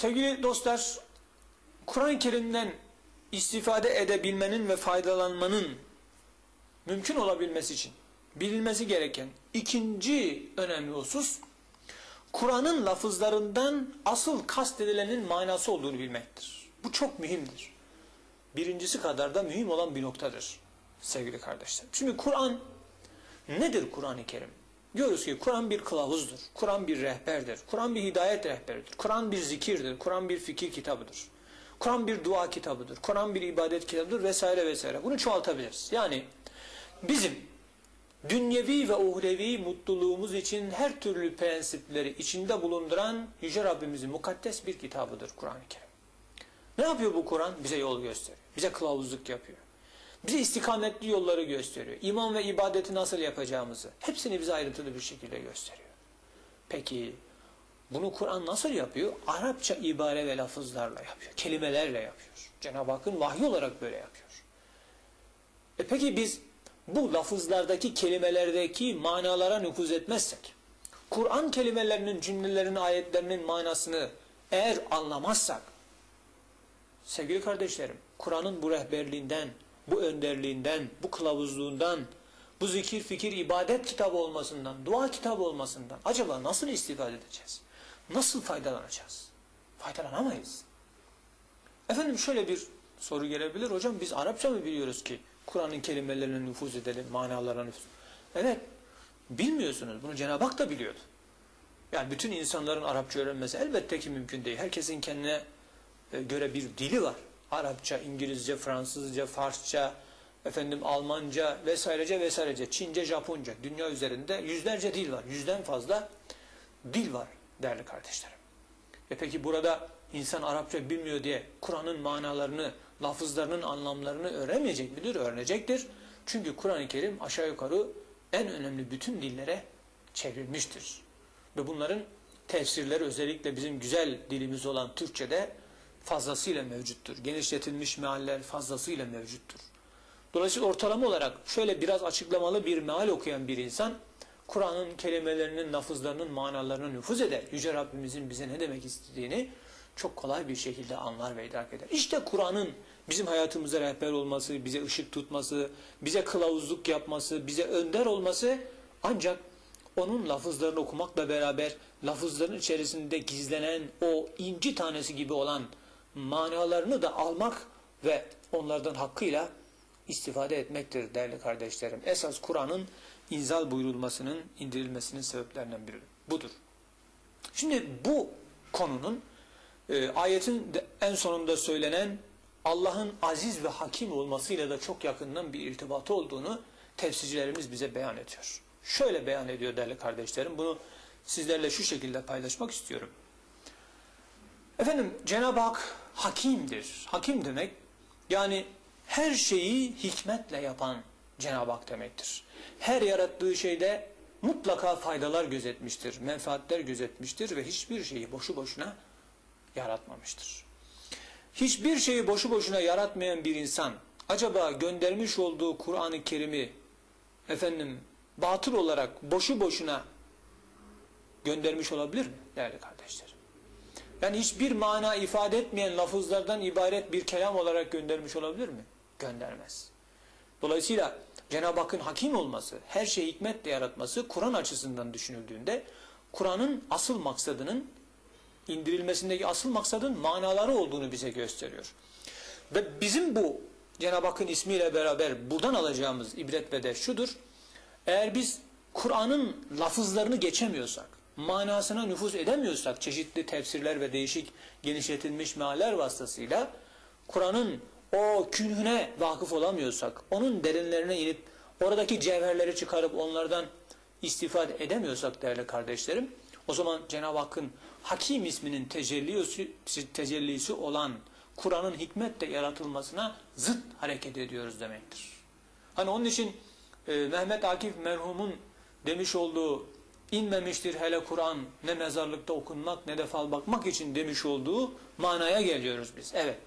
Sevgili dostlar, Kur'an-ı Kerim'den istifade edebilmenin ve faydalanmanın mümkün olabilmesi için bilinmesi gereken ikinci önemli husus, Kur'an'ın lafızlarından asıl kastedilenin manası olduğunu bilmektir. Bu çok mühimdir. Birincisi kadar da mühim olan bir noktadır sevgili kardeşler. Şimdi Kur'an nedir Kur'an-ı Kerim? Diyoruz ki Kur'an bir kılavuzdur. Kur'an bir rehberdir. Kur'an bir hidayet rehberidir. Kur'an bir zikirdir. Kur'an bir fikir kitabıdır. Kur'an bir dua kitabıdır. Kur'an bir ibadet kitabıdır vesaire vesaire. Bunu çoğaltabiliriz. Yani bizim dünyevi ve uhrevi mutluluğumuz için her türlü prensipleri içinde bulunduran Yüce Rabbimizin mukaddes bir kitabıdır Kur'an-ı Kerim. Ne yapıyor bu Kur'an? Bize yol gösteriyor. Bize kılavuzluk yapıyor. Bize istikametli yolları gösteriyor. İman ve ibadeti nasıl yapacağımızı. Hepsini bize ayrıntılı bir şekilde gösteriyor. Peki bunu Kur'an nasıl yapıyor? Arapça ibare ve lafızlarla yapıyor. Kelimelerle yapıyor. Cenab-ı Hakk'ın vahyi olarak böyle yapıyor. E peki biz bu lafızlardaki kelimelerdeki manalara nüfuz etmezsek, Kur'an kelimelerinin, cümlelerinin, ayetlerinin manasını eğer anlamazsak, sevgili kardeşlerim, Kur'an'ın bu rehberliğinden, bu önderliğinden, bu kılavuzluğundan, bu zikir, fikir, ibadet kitabı olmasından, dua kitabı olmasından acaba nasıl istifade edeceğiz? Nasıl faydalanacağız? Faydalanamayız. Efendim şöyle bir soru gelebilir. Hocam biz Arapça mı biliyoruz ki Kur'an'ın kelimelerine nüfuz edelim, manalarına nüfuz Evet, bilmiyorsunuz. Bunu Cenab-ı Hak da biliyordu. Yani bütün insanların Arapça öğrenmesi elbette ki mümkün değil. Herkesin kendine e, göre bir dili var. Arapça, İngilizce, Fransızca, Farsça, efendim Almanca vesairece vesairece, Çince, Japonca. Dünya üzerinde yüzlerce dil var. Yüzden fazla dil var değerli kardeşlerim. E peki burada insan Arapça bilmiyor diye Kur'an'ın manalarını, lafızlarının anlamlarını öğrenmeyecek midir? Öğrenecektir. Çünkü Kur'an-ı Kerim aşağı yukarı en önemli bütün dillere çevrilmiştir. Ve bunların tefsirleri özellikle bizim güzel dilimiz olan Türkçe'de fazlasıyla mevcuttur. Genişletilmiş mealler fazlasıyla mevcuttur. Dolayısıyla ortalama olarak şöyle biraz açıklamalı bir meal okuyan bir insan Kur'an'ın kelimelerinin, lafızlarının manalarına nüfuz eder. Yüce Rabbimizin bize ne demek istediğini çok kolay bir şekilde anlar ve idrak eder. İşte Kur'an'ın bizim hayatımıza rehber olması, bize ışık tutması, bize kılavuzluk yapması, bize önder olması ancak onun lafızlarını okumakla beraber lafızların içerisinde gizlenen o inci tanesi gibi olan manalarını da almak ve onlardan hakkıyla istifade etmektir değerli kardeşlerim. Esas Kur'an'ın inzal buyurulmasının, indirilmesinin sebeplerinden biri budur. Şimdi bu konunun e, ayetin en sonunda söylenen Allah'ın aziz ve hakim olmasıyla da çok yakından bir irtibatı olduğunu tefsircilerimiz bize beyan ediyor. Şöyle beyan ediyor değerli kardeşlerim. Bunu sizlerle şu şekilde paylaşmak istiyorum. Efendim Cenab-ı Hak hakimdir. Hakim demek yani her şeyi hikmetle yapan Cenab-ı Hak demektir. Her yarattığı şeyde mutlaka faydalar gözetmiştir, menfaatler gözetmiştir ve hiçbir şeyi boşu boşuna yaratmamıştır. Hiçbir şeyi boşu boşuna yaratmayan bir insan acaba göndermiş olduğu Kur'an-ı Kerim'i efendim batıl olarak boşu boşuna göndermiş olabilir mi değerli kardeşlerim? Yani hiçbir mana ifade etmeyen lafızlardan ibaret bir kelam olarak göndermiş olabilir mi? Göndermez. Dolayısıyla Cenab-ı Hakk'ın hakim olması, her şeyi hikmetle yaratması Kur'an açısından düşünüldüğünde Kur'an'ın asıl maksadının indirilmesindeki asıl maksadın manaları olduğunu bize gösteriyor. Ve bizim bu Cenab-ı Hakk'ın ismiyle beraber buradan alacağımız ibret ve ders şudur. Eğer biz Kur'an'ın lafızlarını geçemiyorsak, manasına nüfuz edemiyorsak çeşitli tefsirler ve değişik genişletilmiş mealler vasıtasıyla Kur'an'ın o künhüne vakıf olamıyorsak, onun derinlerine inip oradaki cevherleri çıkarıp onlardan istifade edemiyorsak değerli kardeşlerim, o zaman Cenab-ı Hakk'ın Hakim isminin tecellisi, tecellisi olan Kur'an'ın hikmetle yaratılmasına zıt hareket ediyoruz demektir. Hani onun için e, Mehmet Akif merhumun demiş olduğu inmemiştir hele Kur'an ne mezarlıkta okunmak ne de fal bakmak için demiş olduğu manaya geliyoruz biz. Evet.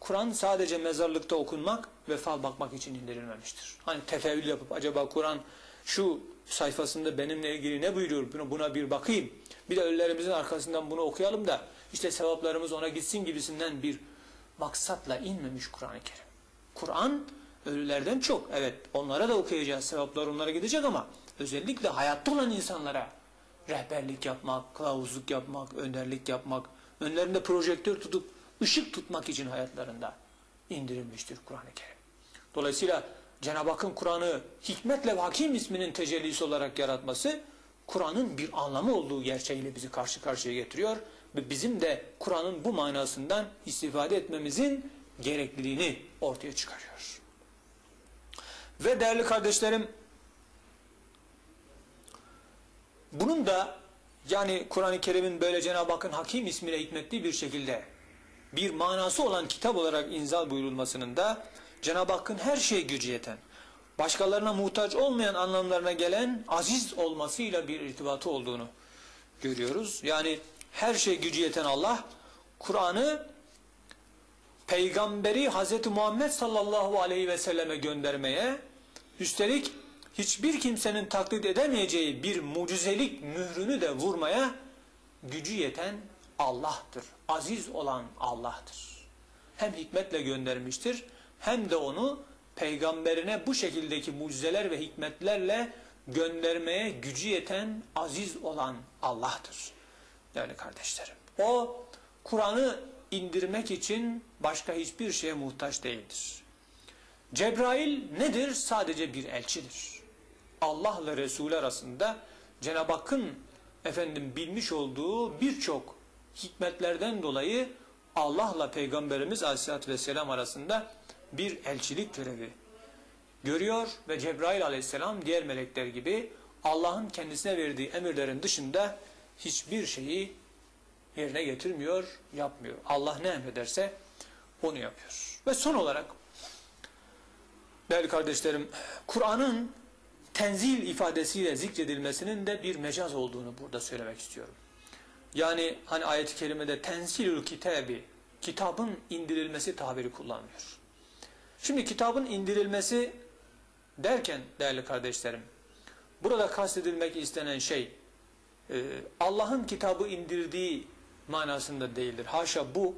Kur'an sadece mezarlıkta okunmak ve fal bakmak için indirilmemiştir. Hani tefeül yapıp acaba Kur'an şu sayfasında benimle ilgili ne buyuruyor buna bir bakayım Bir de ölülerimizin arkasından bunu okuyalım da işte sevaplarımız ona gitsin gibisinden bir maksatla inmemiş Kur'an-ı Kerim. Kur'an ölülerden çok. Evet onlara da okuyacağız. Sevaplar onlara gidecek ama özellikle hayatta olan insanlara rehberlik yapmak, kılavuzluk yapmak, önderlik yapmak, önlerinde projektör tutup ışık tutmak için hayatlarında indirilmiştir Kur'an-ı Kerim. Dolayısıyla Cenab-ı Hakk'ın Kur'an'ı hikmetle ve hakim isminin tecellisi olarak yaratması Kur'an'ın bir anlamı olduğu gerçeğiyle bizi karşı karşıya getiriyor ve bizim de Kur'an'ın bu manasından istifade etmemizin gerekliliğini ortaya çıkarıyor. Ve değerli kardeşlerim bunun da yani Kur'an-ı Kerim'in böyle Cenab-ı Hakk'ın hakim ismiyle hikmetli bir şekilde bir manası olan kitap olarak inzal buyurulmasının da Cenab-ı Hakk'ın her şeye gücü yeten, başkalarına muhtaç olmayan anlamlarına gelen aziz olmasıyla bir irtibatı olduğunu görüyoruz. Yani her şey gücü yeten Allah, Kur'an'ı peygamberi Hz. Muhammed sallallahu aleyhi ve selleme göndermeye, üstelik hiçbir kimsenin taklit edemeyeceği bir mucizelik mührünü de vurmaya gücü yeten Allah'tır. Aziz olan Allah'tır. Hem hikmetle göndermiştir, hem de onu peygamberine bu şekildeki mucizeler ve hikmetlerle göndermeye gücü yeten, aziz olan Allah'tır. Değerli kardeşlerim. O Kur'an'ı indirmek için başka hiçbir şeye muhtaç değildir. Cebrail nedir? Sadece bir elçidir. Allah ile Resul arasında Cenab-ı Hakk'ın efendim bilmiş olduğu birçok hikmetlerden dolayı Allah'la Peygamberimiz Aleyhisselatü Vesselam arasında bir elçilik görevi görüyor ve Cebrail Aleyhisselam diğer melekler gibi Allah'ın kendisine verdiği emirlerin dışında hiçbir şeyi yerine getirmiyor, yapmıyor. Allah ne emrederse onu yapıyor. Ve son olarak değerli kardeşlerim, Kur'an'ın tenzil ifadesiyle zikredilmesinin de bir mecaz olduğunu burada söylemek istiyorum. Yani hani ayet-i kerimede tenzilül kitabi, kitabın indirilmesi tabiri kullanmıyor. Şimdi kitabın indirilmesi derken değerli kardeşlerim, burada kastedilmek istenen şey, e, Allah'ın kitabı indirdiği manasında değildir. Haşa bu,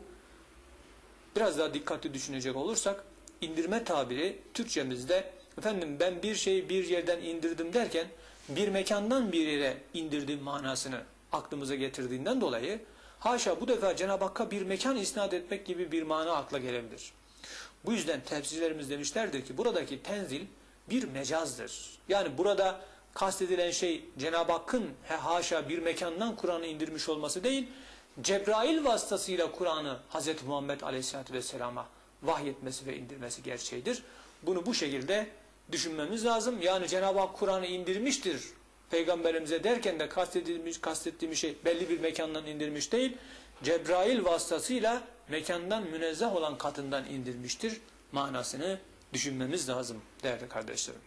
biraz daha dikkatli düşünecek olursak, indirme tabiri Türkçemizde, efendim ben bir şeyi bir yerden indirdim derken, bir mekandan bir yere indirdiğim manasını aklımıza getirdiğinden dolayı, haşa bu defa Cenab-ı Hakk'a bir mekan isnat etmek gibi bir mana akla gelebilir. Bu yüzden tefsirlerimiz demişlerdir ki buradaki tenzil bir mecazdır. Yani burada kastedilen şey Cenab-ı Hakk'ın haşa bir mekandan Kur'an'ı indirmiş olması değil, Cebrail vasıtasıyla Kur'an'ı Hz. Muhammed Aleyhisselatü Vesselam'a vahyetmesi ve indirmesi gerçeğidir. Bunu bu şekilde düşünmemiz lazım. Yani Cenab-ı Hak Kur'an'ı indirmiştir peygamberimize derken de kastedilmiş, kastettiğimiz şey belli bir mekandan indirmiş değil. Cebrail vasıtasıyla mekandan münezzeh olan katından indirmiştir manasını düşünmemiz lazım değerli kardeşlerim.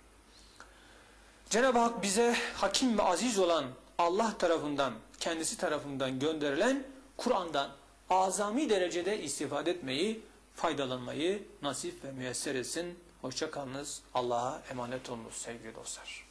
Cenab-ı Hak bize hakim ve aziz olan Allah tarafından, kendisi tarafından gönderilen Kur'an'dan azami derecede istifade etmeyi, faydalanmayı nasip ve müyesser etsin. Hoşçakalınız. Allah'a emanet olunuz sevgili dostlar.